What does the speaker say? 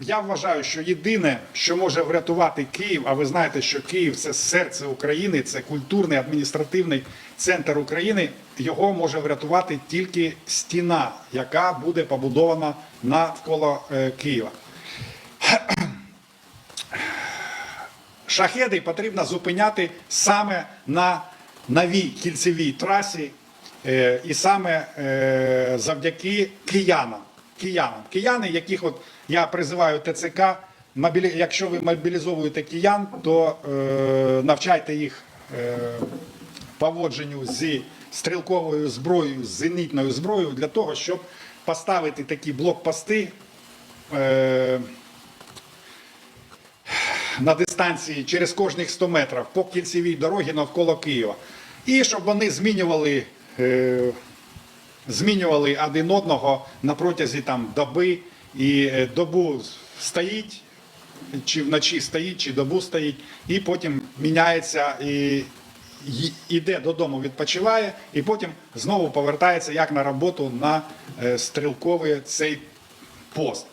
я вважаю, що єдине, що може врятувати Київ, а ви знаєте, що Київ це серце України, це культурний адміністративний центр України. Його може врятувати тільки стіна, яка буде побудована навколо е, Києва. Шахеди потрібно зупиняти саме на новій кільцевій трасі, е, і саме е, завдяки киянам. Киянам. Кияни, яких от я призиваю ТЦК, мобілі... якщо ви мобілізовуєте киян, то е, навчайте їх е, поводженню зі стрілковою зброєю, з зенітною зброєю для того, щоб поставити такі блокпости. Е, на дистанції через кожних 100 метрів по кільцевій дорогі навколо Києва. І щоб вони змінювали, е, змінювали один одного на протязі там, доби. І е, добу стоїть, чи вночі стоїть, чи добу стоїть, і потім міняється і йде додому, відпочиває, і потім знову повертається як на роботу на е, стрілковий цей пост.